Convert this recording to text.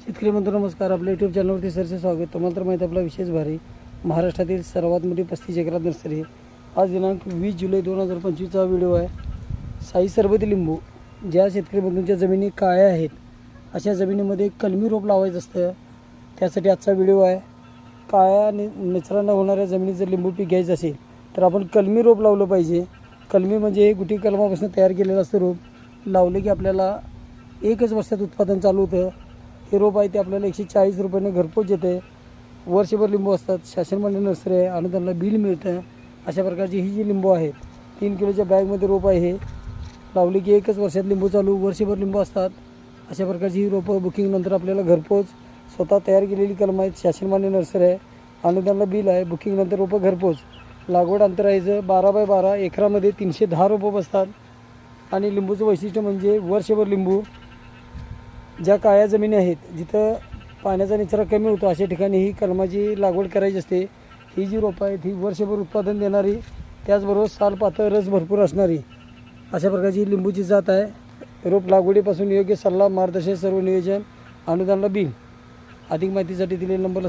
शेतकरी बंधू नमस्कार. आपल्या यूट्यूब चॅनलवरती सरचे स्वागत. तुम्हाला तर माहिती आपला विशेष भारी महाराष्ट्रातील सर्वात मोठी पस्तीस एकरात नर्सरी आज दिनांक वीस जुलै दोन हजार पंचवीसचा व्हिडिओ आहे. साई सरबती लिंबू. ज्या शेतकरी बंधूंच्या जमिनी काळ्या आहेत अशा जमिनीमध्ये कलमी रोप लावायचं असतं. त्यासाठी आजचा व्हिडिओ आहे. काळ्या नि निचरा होणाऱ्या जमिनीत जर लिंबू पीक घ्यायचं असेल तर आपण कलमी रोप लावलं पाहिजे. कलमी म्हणजे हे गुटी कलमापासून तयार केलेलं असतं रोप. लावले की आपल्याला एकच वर्षात उत्पादन चालू होतं. हे रोप आहे ते आपल्याला एकशे चाळीस रुपयाने घरपोच येते वर्षभर लिंबू असतात. शासनमान्य नर्सरी आहे. आणि त्यांना बिल मिळतं. अशा प्रकारची ही जी लिंबू आहेत तीन किलोच्या बॅगमध्ये रोप आहे. हे लावली की एकच वर्षात लिंबू चालू वर्षभर लिंबू असतात. अशा प्रकारची ही रोपं बुकिंगनंतर आपल्याला घरपोच स्वतः तयार केलेली कलम आहेत. शासनमान्य नर्सरी आहे. आणि त्यांना बिल आहे. बुकिंगनंतर रोपं घरपोच. लागवड अंतरायचं बारा बाय बारा एकरामध्ये तीनशे दहा रोपं बसतात. आणि लिंबूचं वैशिष्ट्य म्हणजे वर्षभर लिंबू ज्या काळ्या जमिनी आहेत जिथं पाण्याचा निचरा कमी होतो अशा ठिकाणी ही कलमाची लागवड करायची असते. ही जी रोपं आहेत ही वर्षभर उत्पादन देणारी त्याचबरोबर साल पातळ रस भरपूर असणारी अशा प्रकारची लिंबूची जात आहे. रोप लागवडीपासून योग्य सल्ला मार्गदर्शन सर्व नियोजन अनुदानला बिल. अधिक माहितीसाठी दिलेला नंबर